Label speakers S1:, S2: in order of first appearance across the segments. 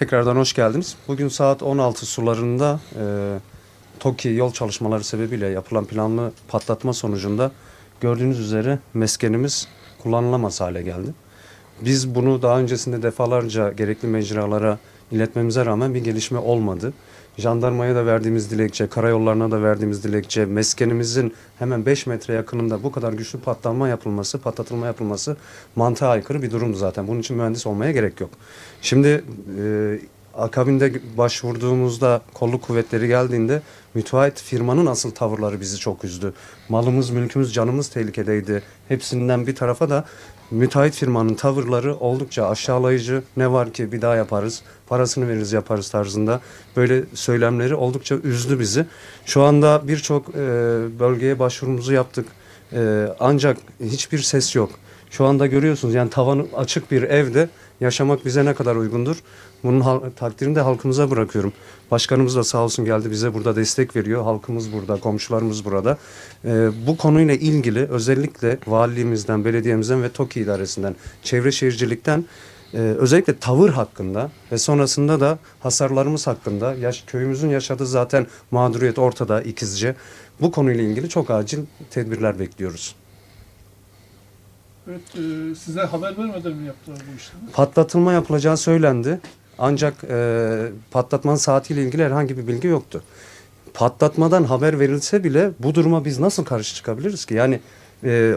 S1: Tekrardan hoş geldiniz. Bugün saat 16 sularında e, TOKİ yol çalışmaları sebebiyle yapılan planlı patlatma sonucunda gördüğünüz üzere meskenimiz kullanılamaz hale geldi. Biz bunu daha öncesinde defalarca gerekli mecralara iletmemize rağmen bir gelişme olmadı. Jandarmaya da verdiğimiz dilekçe, karayollarına da verdiğimiz dilekçe, meskenimizin hemen 5 metre yakınında bu kadar güçlü patlanma yapılması, patlatılma yapılması mantığa aykırı bir durumdu zaten. Bunun için mühendis olmaya gerek yok. Şimdi e, akabinde başvurduğumuzda kolluk kuvvetleri geldiğinde müteahhit firmanın asıl tavırları bizi çok üzdü. Malımız, mülkümüz, canımız tehlikedeydi. Hepsinden bir tarafa da müteahhit firmanın tavırları oldukça aşağılayıcı. Ne var ki bir daha yaparız, parasını veririz yaparız tarzında. Böyle söylemleri oldukça üzdü bizi. Şu anda birçok e, bölgeye başvurumuzu yaptık. E, ancak hiçbir ses yok. Şu anda görüyorsunuz yani tavanı açık bir evde yaşamak bize ne kadar uygundur? Bunun takdirini de halkımıza bırakıyorum. Başkanımız da sağ olsun geldi bize burada destek veriyor. Halkımız burada, komşularımız burada. Ee, bu konuyla ilgili özellikle valiliğimizden, belediyemizden ve TOKİ idaresinden, çevre şehircilikten e, özellikle tavır hakkında ve sonrasında da hasarlarımız hakkında yaş, köyümüzün yaşadığı zaten mağduriyet ortada ikizce. Bu konuyla ilgili çok acil tedbirler bekliyoruz.
S2: Evet, e, size haber vermeden mi yaptılar bu işlemi?
S1: Patlatılma yapılacağı söylendi. Ancak e, patlatmanın saatiyle ilgili herhangi bir bilgi yoktu. Patlatmadan haber verilse bile bu duruma biz nasıl karşı çıkabiliriz ki? Yani e,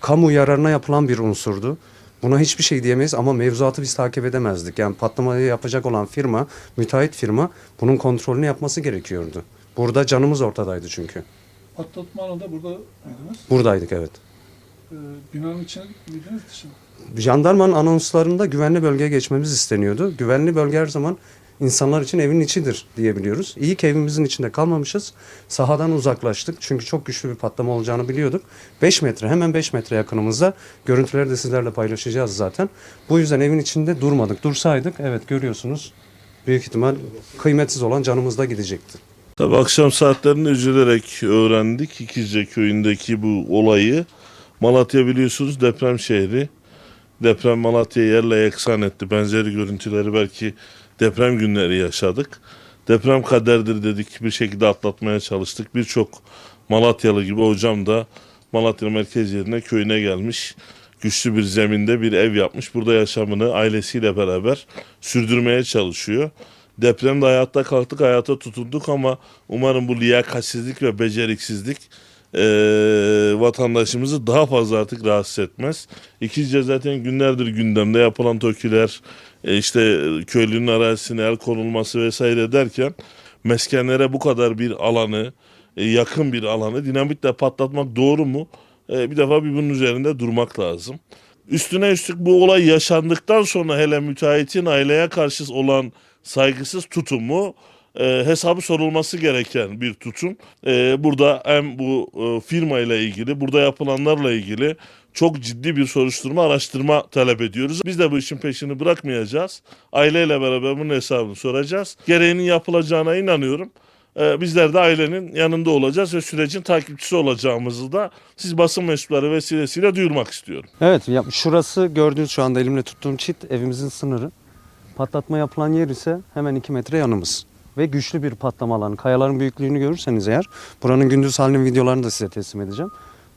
S1: kamu yararına yapılan bir unsurdu. Buna hiçbir şey diyemeyiz ama mevzuatı biz takip edemezdik. Yani patlamayı yapacak olan firma, müteahhit firma bunun kontrolünü yapması gerekiyordu. Burada canımız ortadaydı çünkü.
S2: Patlatma anında burada mıydınız?
S1: Buradaydık evet.
S2: E, binanın içine miydiniz dışına?
S1: Jandarmanın anonslarında güvenli bölgeye geçmemiz isteniyordu. Güvenli bölge her zaman insanlar için evin içidir diyebiliyoruz. İyi ki evimizin içinde kalmamışız. Sahadan uzaklaştık. Çünkü çok güçlü bir patlama olacağını biliyorduk. 5 metre hemen 5 metre yakınımızda görüntüleri de sizlerle paylaşacağız zaten. Bu yüzden evin içinde durmadık. Dursaydık evet görüyorsunuz büyük ihtimal kıymetsiz olan canımız da gidecekti.
S3: Tabii akşam saatlerinde üzülerek öğrendik İkizce köyündeki bu olayı. Malatya biliyorsunuz deprem şehri. Deprem Malatya'yı yerle yeksan etti. Benzeri görüntüleri belki deprem günleri yaşadık. Deprem kaderdir dedik bir şekilde atlatmaya çalıştık. Birçok Malatyalı gibi hocam da Malatya merkez yerine köyüne gelmiş. Güçlü bir zeminde bir ev yapmış. Burada yaşamını ailesiyle beraber sürdürmeye çalışıyor. Depremde hayatta kalktık, hayata tutunduk ama umarım bu liyakatsizlik ve beceriksizlik eee, vatandaşımızı daha fazla artık rahatsız etmez. İkizce zaten günlerdir gündemde yapılan TOKİ'ler, e, işte köylünün arazisine el konulması vesaire derken meskenlere bu kadar bir alanı, e, yakın bir alanı dinamitle patlatmak doğru mu? E, bir defa bir bunun üzerinde durmak lazım. Üstüne üstlük bu olay yaşandıktan sonra hele müteahhitin aileye karşı olan saygısız tutumu e, hesabı sorulması gereken bir tutum. E, burada hem bu e, firma ile ilgili, burada yapılanlarla ilgili çok ciddi bir soruşturma, araştırma talep ediyoruz. Biz de bu işin peşini bırakmayacağız. Aileyle beraber bunun hesabını soracağız. Gereğinin yapılacağına inanıyorum. E, bizler de ailenin yanında olacağız ve sürecin takipçisi olacağımızı da siz basın mensupları vesilesiyle duyurmak istiyorum.
S1: Evet ya şurası gördüğünüz şu anda elimle tuttuğum çit evimizin sınırı. Patlatma yapılan yer ise hemen 2 metre yanımız. Ve güçlü bir patlama alanı. Kayaların büyüklüğünü görürseniz eğer buranın gündüz halinin videolarını da size teslim edeceğim.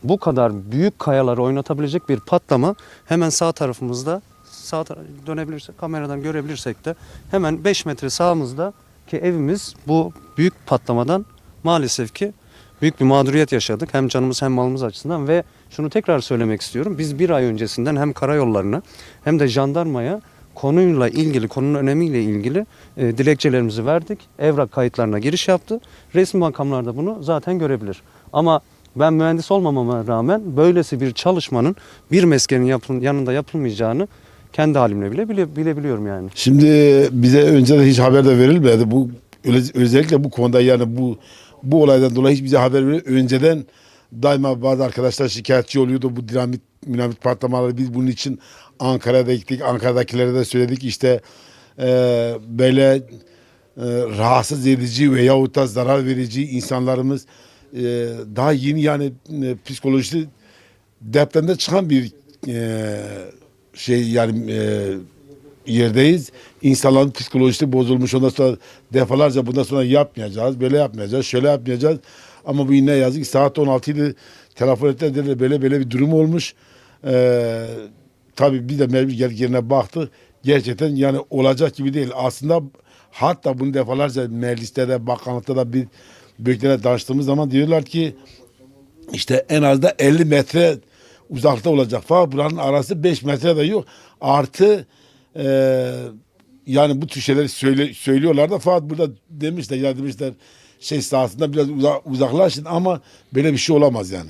S1: Bu kadar büyük kayaları oynatabilecek bir patlama hemen sağ tarafımızda sağ tara- dönebilirsek kameradan görebilirsek de hemen 5 metre sağımızda ki evimiz bu büyük patlamadan maalesef ki büyük bir mağduriyet yaşadık. Hem canımız hem malımız açısından ve şunu tekrar söylemek istiyorum. Biz bir ay öncesinden hem karayollarına hem de jandarmaya konuyla ilgili, konunun önemiyle ilgili e, dilekçelerimizi verdik. Evrak kayıtlarına giriş yaptı. Resmi makamlarda bunu zaten görebilir. Ama ben mühendis olmamama rağmen böylesi bir çalışmanın bir meskenin yapın, yanında yapılmayacağını kendi halimle bile bile bilebiliyorum yani.
S4: Şimdi bize önceden hiç haber de verilmedi. Bu özellikle bu konuda yani bu bu olaydan dolayı hiç bize haber verilmedi. Önceden daima bazı arkadaşlar şikayetçi oluyordu bu dinamit dinamit patlamaları. Biz bunun için Ankara'da gittik. Ankara'dakilere de söyledik işte e, böyle e, rahatsız edici veyahut da zarar verici insanlarımız e, daha yeni yani e, psikolojisi depremde çıkan bir e, şey yani e, yerdeyiz. İnsanların psikolojisi bozulmuş. Ondan sonra defalarca bundan sonra yapmayacağız. Böyle yapmayacağız. Şöyle yapmayacağız. Ama bu ne yazık ki saat 16 idi. Telefon ettiler dediler böyle böyle bir durum olmuş. Ee, tabii bir de mecbur geldik yerine. Gerçekten yani olacak gibi değil. Aslında hatta bunu defalarca mecliste de bakanlıkta da bir büyüklere danıştığımız zaman diyorlar ki işte en az da 50 metre uzakta olacak. Fakat buranın arası 5 metre de yok. Artı eee, yani bu tür şeyleri söyle, söylüyorlar da fakat burada demişler ya demişler şey sahasında biraz uza- uzaklaşın ama böyle bir şey olamaz yani.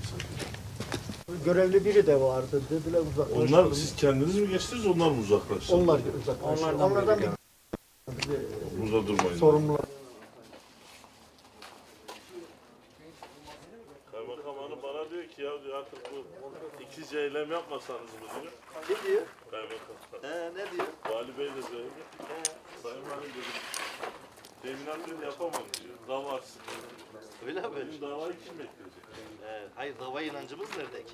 S5: Görevli biri de vardı. Dediler uzaklaştırın.
S3: Onlar siz kendiniz mi geçtiniz onlar mı uzaklaştı?
S5: Onlar uzaklaştırın. Onlardan, bir
S3: Burada durmayın.
S5: sorumlu.
S3: Kaymakam hanım bana diyor ki ya diyor artık bu ikinci eylem yapmasanız mı diyor.
S5: Ne diyor?
S3: Kaymakam.
S5: He, ne diyor?
S3: Vali Bey de söyledi. Sayın Valim dedim. Teminat dedi yapamam diyor. Dava açsın.
S6: Öyle mi?
S3: Benim davayı kim bekleyecek?
S6: Ee, hayır dava inancımız nerede ki?